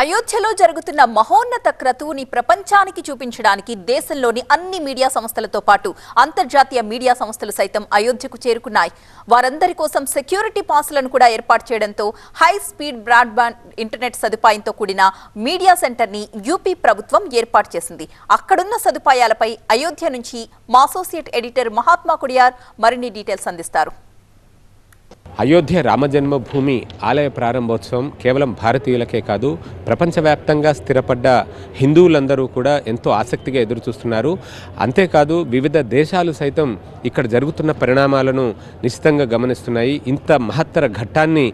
అయోధ్యలో జరుగుతున్న మహోన్నత క్రతువుని ప్రపంచానికి చూపించడానికి దేశంలోని అన్ని మీడియా సంస్థలతో పాటు అంతర్జాతీయ మీడియా సంస్థలు సైతం అయోధ్యకు చేరుకున్నాయి. వారందరి కోసం సెక్యూరిటీ పాసులను కూడా ఏర్పాటు చేయడంతో హై స్పీడ్ బ్రాడ్బ్యాండ్ ఇంటర్నెట్ సదుపాయంతో కూడిన మీడియా సెంటర్ని యూపీ ప్రభుత్వం ఏర్పాటు చేసింది. అక్కడున్న సదుపాయాలపై అయోధ్య నుంచి మా అసోసియేట్ ఎడిటర్ మహాత్మా కుడియార్ మరిన్ని డీటెయిల్స్ అందిస్తారు. అయోధ్య రామజన్మభూమి ఆలయ ప్రారంభోత్సవం కేవలం భారతీయులకే కాదు ప్రపంచవ్యాప్తంగా స్థిరపడ్డ హిందువులందరూ కూడా ఎంతో ఆసక్తిగా ఎదురు చూస్తున్నారు అంతేకాదు వివిధ దేశాలు సైతం ఇక్కడ జరుగుతున్న పరిణామాలను నిశ్చితంగా గమనిస్తున్నాయి. ఇంత మహత్తర ఘట్టాన్ని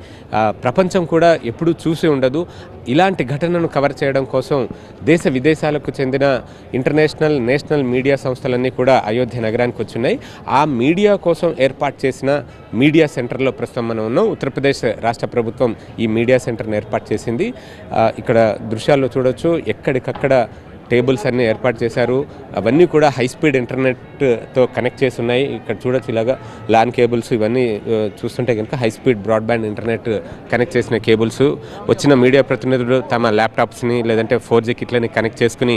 ప్రపంచం కూడా ఎప్పుడూ చూసి ఉండదు. ఇలాంటి ఘటనను కవర్ చేయడం కోసం దేశ విదేశాలకు చెందిన ఇంటర్నేషనల్ నేషనల్ మీడియా సంస్థలన్నీ కూడా అయోధ్య నగరానికి వచ్చున్నాయి. ఆ మీడియా కోసం ఏర్పాటు చేసిన మీడియా సెంటర్లో ప్రస్తుతం మనం ఉన్నాం. ఉత్తరప్రదేశ్ రాష్ట్ర ప్రభుత్వం ఈ మీడియా సెంటర్ను ఏర్పాటు చేసింది. ఇక్కడ దృశ్యాల్లో చూడొచ్చు. ఎక్కడికక్కడ టేబుల్స్ అన్నీ ఏర్పాటు చేశారు. అవన్నీ కూడా హై స్పీడ్ ఇంటర్నెట్తో కనెక్ట్ చేసి ఉన్నాయి. ఇక్కడ చూడొచ్చు ఇలాగా లాన్ కేబుల్స్ ఇవన్నీ చూస్తుంటే కనుక high speed broadband internet connect చేసిన కేబుల్స్. వచ్చిన మీడియా ప్రతినిధులు తమ ల్యాప్టాప్స్ని లేదంటే ఫోర్ జీ కిట్లని కనెక్ట్ చేసుకుని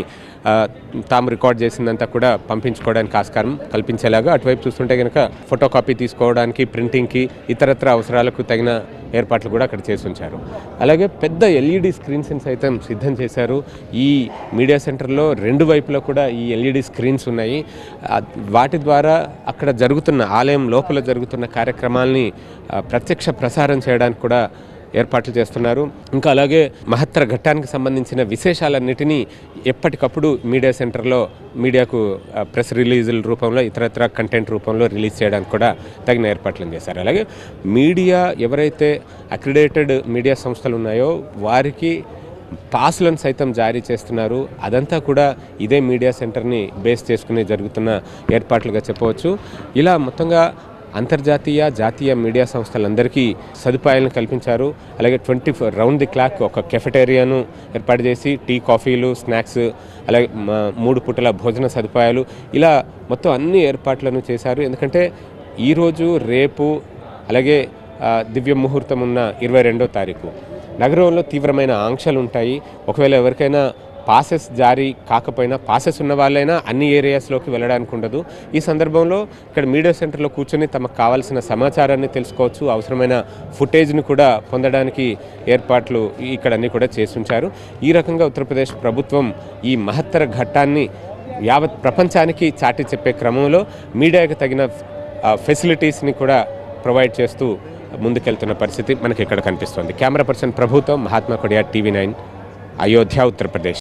తాము రికార్డ్ చేసిందంతా కూడా పంపించుకోవడానికి ఆస్కారం కల్పించేలాగా అటువైపు చూస్తుంటే కనుక ఫోటో కాపీ తీసుకోవడానికి ప్రింటింగ్కి ఇతరత్ర అవసరాలకు తగిన ఏర్పాట్లు కూడా అక్కడ చేసి ఉంచారు. అలాగే పెద్ద ఎల్ఈడి స్క్రీన్స్ని సైతం సిద్ధం చేశారు. ఈ మీడియా సెంటర్లో రెండు వైపులా కూడా ఈ ఎల్ఈడి స్క్రీన్స్ ఉన్నాయి. వాటి ద్వారా అక్కడ జరుగుతున్న ఆలయం లోపల జరుగుతున్న కార్యక్రమాల్ని ప్రత్యక్ష ప్రసారం చేయడానికి కూడా ఏర్పాట్లు చేస్తున్నారు. ఇంకా అలాగే మహత్తర ఘట్టానికి సంబంధించిన విశేషాలన్నిటినీ ఎప్పటికప్పుడు మీడియా సెంటర్లో మీడియాకు ప్రెస్ రిలీజుల రూపంలో ఇతరత్ర కంటెంట్ రూపంలో రిలీజ్ చేయడానికి కూడా తగిన ఏర్పాట్లను చేశారు అలాగే మీడియా ఎవరైతే అక్రిడేటెడ్ మీడియా సంస్థలు ఉన్నాయో వారికి పాసులను సైతం జారీ చేస్తున్నారు. అదంతా కూడా ఇదే మీడియా సెంటర్ని బేస్ చేసుకుని జరుగుతున్న ఏర్పాట్లుగా చెప్పవచ్చు. ఇలా మొత్తంగా అంతర్జాతీయ జాతీయ మీడియా సంస్థలందరికీ సదుపాయాలను కల్పించారు. అలాగే twenty four round the clock ఒక కెఫెటేరియాను ఏర్పాటు చేసి టీ కాఫీలు స్నాక్స్ అలాగే మూడు పూటల భోజన సదుపాయాలు ఇలా మొత్తం అన్ని ఏర్పాట్లను చేశారు. ఎందుకంటే ఈరోజు రేపు అలాగే దివ్య ముహూర్తం ఉన్న ఇరవై రెండో తారీఖు. నగరంలో తీవ్రమైన ఆంక్షలు ఉంటాయి ఒకవేళ ఎవరికైనా పాసెస్ జారీ కాకపోయినా పాసెస్ ఉన్న వాళ్ళైనా అన్ని ఏరియాస్లోకి వెళ్ళడానికి ఉండదు. ఈ సందర్భంలో ఇక్కడ మీడియా సెంటర్లో కూర్చొని తమకు కావాల్సిన సమాచారాన్ని తెలుసుకోవచ్చు. అవసరమైన ఫుటేజ్ని కూడా పొందడానికి ఏర్పాట్లు ఇక్కడ అన్నీ కూడా చేసి ఉంచారు ఈ రకంగా ఉత్తరప్రదేశ్ ప్రభుత్వం ఈ మహత్తర ఘట్టాన్ని యావత్ ప్రపంచానికి చాటి చెప్పే క్రమంలో మీడియాకి తగిన ఫెసిలిటీస్ని కూడా ప్రొవైడ్ చేస్తూ ముందుకెళ్తున్న పరిస్థితి మనకి ఇక్కడ కనిపిస్తుంది. కెమెరా పర్సన్ ప్రభుత్వం మహాత్మా కొడియా టీవీ నైన్ అయోధ్య ఉత్తరప్రదేశ్.